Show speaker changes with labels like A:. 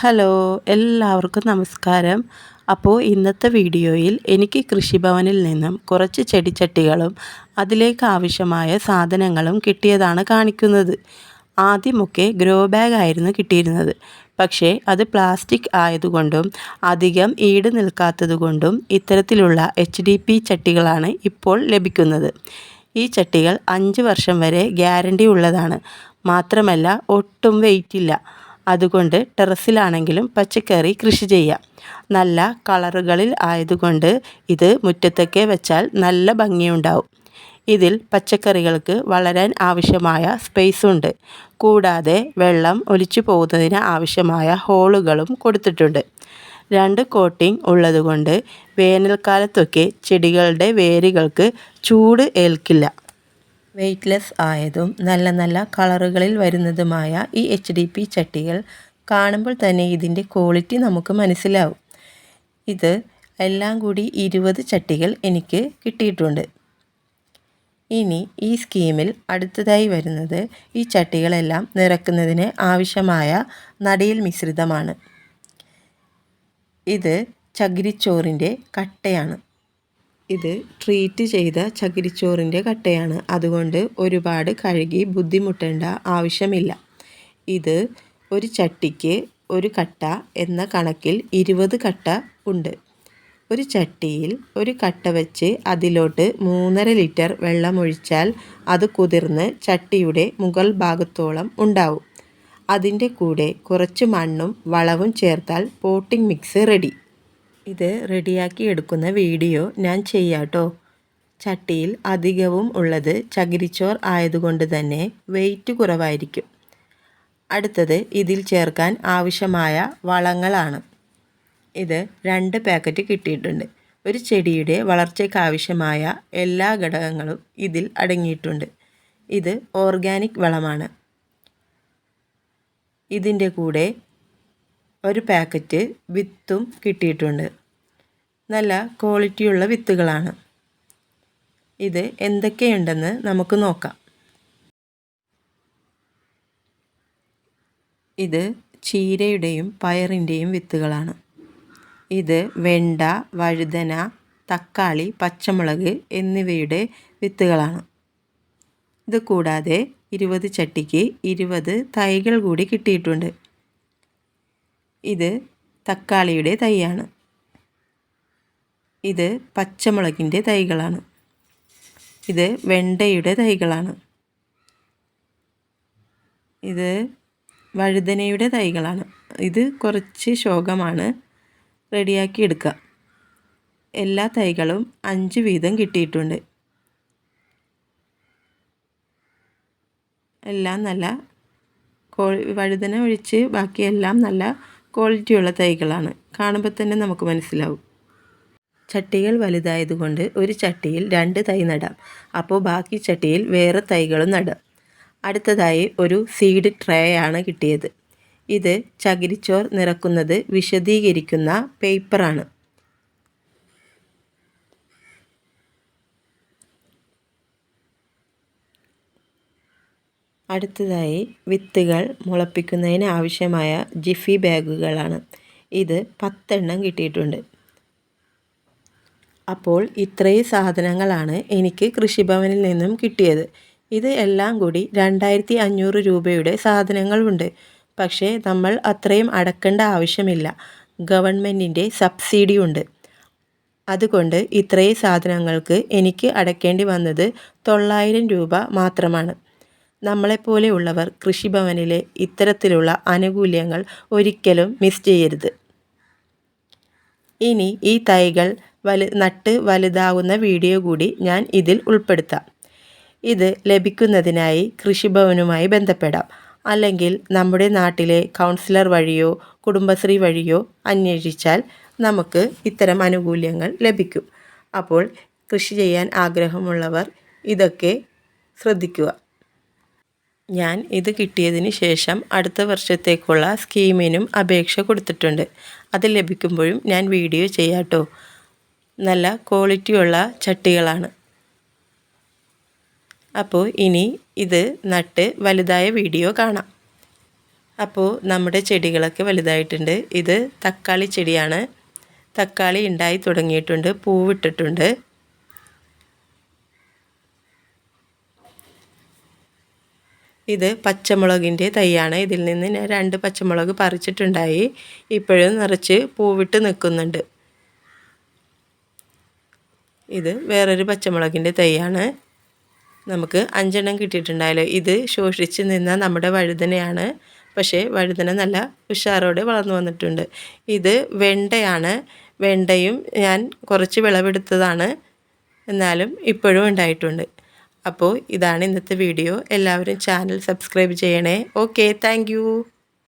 A: Hello എല്ലാവർക്കും നമസ്കാരം. അപ്പോൾ ഇന്നത്തെ വീഡിയോയിൽ എനിക്ക് കൃഷിഭവനിൽ നിന്നും കുറച്ച് ചെടിച്ചട്ടികളും അതിലേക്ക് ആവശ്യമായ സാധനങ്ങളും കിട്ടിയതാണ് കാണിക്കുന്നത്. ആദ്യമൊക്കെ ഗ്രോ ബാഗ് ആയിരുന്നു കിട്ടിയിരുന്നത്. പക്ഷേ അത് പ്ലാസ്റ്റിക് ആയതുകൊണ്ടും അധികം ഈട് നിൽക്കാത്തതുകൊണ്ടും ഇത്തരത്തിലുള്ള എച്ച് ഡി പി ചട്ടികളാണ് ഇപ്പോൾ ലഭിക്കുന്നത്. ഈ ചട്ടികൾ അഞ്ച് വർഷം വരെ ഗ്യാരണ്ടി ഉള്ളതാണ്. മാത്രമല്ല ഒട്ടും വെയിറ്റില്ല. അതുകൊണ്ട് ടെറസിലാണെങ്കിലും പച്ചക്കറി കൃഷി ചെയ്യാം. നല്ല കളറുകളിൽ ആയതുകൊണ്ട് ഇത് മുറ്റത്തൊക്കെ വെച്ചാൽ നല്ല ഭംഗിയുണ്ടാവും. ഇതിൽ പച്ചക്കറികൾക്ക് വളരാൻ ആവശ്യമായ സ്പേസ് ഉണ്ട്. കൂടാതെ വെള്ളം ഒലിച്ചു പോകുന്നതിന് ആവശ്യമായ ഹോളുകളും കൊടുത്തിട്ടുണ്ട്. രണ്ട് കോട്ടിംഗ് ഉള്ളതുകൊണ്ട് വേനൽക്കാലത്തൊക്കെ ചെടികളുടെ വേരുകൾക്ക് ചൂട് ഏൽക്കില്ല. വെയ്റ്റ്ലെസ് ആയതും നല്ല നല്ല കളറുകളിൽ വരുന്നതുമായ ഈ എച്ച് ഡി പി ചട്ടികൾ കാണുമ്പോൾ തന്നെ ഇതിന്റെ ക്വാളിറ്റി നമുക്ക് മനസ്സിലാവും. ഇത് എല്ലാം കൂടി ഇരുപത് ചട്ടികൾ എനിക്ക് കിട്ടിയിട്ടുണ്ട്. ഇനി ഈ സ്കീമിൽ അടുത്തതായി വരുന്നത് ഈ ചട്ടികളെല്ലാം നിറക്കുന്നതിന് ആവശ്യമായ നടിയിൽ മിശ്രിതമാണ്. ഇത് ചകിരിച്ചോറിന്റെ കട്ടയാണ്. ഇത് ട്രീറ്റ് ചെയ്ത ചകിരിച്ചോറിന്റെ കട്ടയാണ്. അതുകൊണ്ട് ഒരുപാട് കഴുകി ബുദ്ധിമുട്ടേണ്ട ആവശ്യമില്ല. ഇത് ഒരു ചട്ടിക്ക് ഒരു കട്ട എന്ന കണക്കിൽ ഇരുപത് കട്ട ഉണ്ട്. ഒരു ചട്ടിയിൽ ഒരു കട്ട വെച്ച് അതിലോട്ട് മൂന്നര ലിറ്റർ വെള്ളമൊഴിച്ചാൽ അത് കുതിർന്ന് ചട്ടിയുടെ മുകൾ ഭാഗത്തോളം ഉണ്ടാവും. അതിന്റെ കൂടെ കുറച്ച് മണ്ണും വളവും ചേർത്താൽ പോട്ടിംഗ് മിക്സ് റെഡി. ഇത് റെഡിയാക്കി എടുക്കുന്ന വീഡിയോ ഞാൻ ചെയ്യാട്ടോ. ചട്ടിയിൽ അധികവും ഉള്ളത് ചകിരിച്ചോർ ആയതുകൊണ്ട് തന്നെ വെയിറ്റ് കുറവായിരിക്കും. അടുത്തത് ഇതിൽ ചേർക്കാൻ ആവശ്യമായ വളങ്ങളാണ്. ഇത് രണ്ട് പാക്കറ്റ് കിട്ടിയിട്ടുണ്ട്. ഒരു ചെടിയുടെ വളർച്ചയ്ക്ക് ആവശ്യമായ എല്ലാ ഘടകങ്ങളും ഇതിൽ അടങ്ങിയിട്ടുണ്ട്. ഇത് ഓർഗാനിക് വളമാണ്. ഇതിന്റെ കൂടെ ഒരു പാക്കറ്റ് വിത്തും കിട്ടിയിട്ടുണ്ട്. നല്ല ക്വാളിറ്റിയുള്ള വിത്തുകളാണ്. ഇത് എന്തൊക്കെയുണ്ടെന്ന് നമുക്ക് നോക്കാം. ഇത് ചീരയുടെയും പയറിന്റെയും വിത്തുകളാണ്. ഇത് വെണ്ട വഴുതന തക്കാളി പച്ചമുളക് എന്നിവയുടെ വിത്തുകളാണ്. ഇത് കൂടാതെ ഇരുപത് ചട്ടിക്ക് ഇരുപത് തൈകൾ കൂടി കിട്ടിയിട്ടുണ്ട്. ഇത് തക്കാളിയുടെ തൈയാണ്. ഇത് പച്ചമുളകിന്റെ തൈകളാണ്. ഇത് വെണ്ടയുടെ തൈകളാണ്. ഇത് വഴുതനയുടെ തൈകളാണ്. ഇത് കുറച്ച് ശോകമാണ്. റെഡിയാക്കി എടുക്കുക എല്ലാ തൈകളും അഞ്ച് വീതം കിട്ടിയിട്ടുണ്ട്. എല്ലാം നല്ല കോഴി വഴുതന ഒഴിച്ച് ബാക്കിയെല്ലാം നല്ല ക്വാളിറ്റിയുള്ള തൈകളാണ്. കാണുമ്പോൾ തന്നെ നമുക്ക് മനസ്സിലാവും. ചട്ടികൾ വലുതായതുകൊണ്ട് ഒരു ചട്ടിയിൽ രണ്ട് തൈ നടാം. അപ്പോൾ ബാക്കി ചട്ടിയിൽ വേറെ തൈകളും നടാം. അടുത്തതായി ഒരു സീഡ് ട്രേ ആണ് കിട്ടിയത്. ഇത് ചകിരിച്ചോർ നിറക്കുന്നത് വിശദീകരിക്കുന്ന പേപ്പറാണ്. അടുത്തതായി വിത്തുകൾ മുളപ്പിക്കുന്നതിന് ആവശ്യമായ ജിഫി ബാഗുകളാണ്. ഇത് പത്തെണ്ണം കിട്ടിയിട്ടുണ്ട്. അപ്പോൾ ഇത്രയും സാധനങ്ങളാണ് എനിക്ക് കൃഷിഭവനിൽ നിന്നും കിട്ടിയത്. ഇത് എല്ലാം കൂടി രണ്ടായിരത്തി അഞ്ഞൂറ് രൂപയുടെ സാധനങ്ങളുണ്ട്. പക്ഷേ നമ്മൾ അത്രയും അടക്കേണ്ട ആവശ്യമില്ല. ഗവൺമെന്റിന്റെ സബ്സിഡി ഉണ്ട് അതുകൊണ്ട് ഇത്രയും സാധനങ്ങൾക്ക് എനിക്ക് അടക്കേണ്ടി വന്നത് തൊള്ളായിരം രൂപ മാത്രമാണ്. നമ്മളെപ്പോലെയുള്ളവർ കൃഷിഭവനിലെ ഇത്തരത്തിലുള്ള ആനുകൂല്യങ്ങൾ ഒരിക്കലും മിസ് ചെയ്യരുത്. ഇനി ഈ തൈകൾ വലു നട്ട് വലുതാകുന്ന വീഡിയോ കൂടി ഞാൻ ഇതിൽ ഉൾപ്പെടുത്താം. ഇത് ലഭിക്കുന്നതിനായി കൃഷിഭവനുമായി ബന്ധപ്പെടാം. അല്ലെങ്കിൽ നമ്മുടെ നാട്ടിലെ കൗൺസിലർ വഴിയോ കുടുംബശ്രീ വഴിയോ അന്വേഷിച്ചാൽ നമുക്ക് ഇത്തരം ആനുകൂല്യങ്ങൾ ലഭിക്കും. അപ്പോൾ കൃഷി ചെയ്യാൻ ആഗ്രഹമുള്ളവർ ഇതൊക്കെ ശ്രദ്ധിക്കുക. ഞാൻ ഇത് കിട്ടിയതിന് ശേഷം അടുത്ത വർഷത്തേക്കുള്ള സ്കീമിനും അപേക്ഷ കൊടുത്തിട്ടുണ്ട്. അത് ലഭിക്കുമ്പോഴും ഞാൻ വീഡിയോ ചെയ്യാട്ടോ. നല്ല ക്വാളിറ്റിയുള്ള ചട്ടികളാണ്. അപ്പോൾ ഇനി ഇത് നട്ട് വലുതായ വീഡിയോ കാണാം. അപ്പോൾ നമ്മുടെ ചെടികളൊക്കെ വലുതായിട്ടുണ്ട്. ഇത് തക്കാളി ചെടിയാണ്. തക്കാളി ഉണ്ടായി തുടങ്ങിയിട്ടുണ്ട്. പൂവിട്ടിട്ടുണ്ട്. ഇത് പച്ചമുളകിന്റെ തൈയാണ്. ഇതിൽ നിന്ന് ഞാൻ രണ്ട് പച്ചമുളക് പറിച്ചിട്ടുണ്ടായി. ഇപ്പോഴും നിറച്ച് പൂവിട്ട് നിൽക്കുന്നുണ്ട്. ഇത് വേറൊരു പച്ചമുളകിന്റെ തൈയാണ്. നമുക്ക് അഞ്ചെണ്ണം കിട്ടിയിട്ടുണ്ടായല്ലോ. ഇത് ശോഷിച്ച് നിന്ന നമ്മുടെ വഴുതനയാണ്. പക്ഷേ വഴുതന നല്ല ഉഷാറോടെ വളർന്നു വന്നിട്ടുണ്ട്. ഇത് വെണ്ടയാണ്. വെണ്ടയും ഞാൻ കുറച്ച് വിളവെടുത്തതാണ്. എന്നാലും ഇപ്പോഴും ഉണ്ടായിട്ടുണ്ട്. അപ്പോൾ ഇതാണ് ഇന്നത്തെ വീഡിയോ. എല്ലാവരും ചാനൽ സബ്സ്ക്രൈബ് ചെയ്യണേ. Okay thank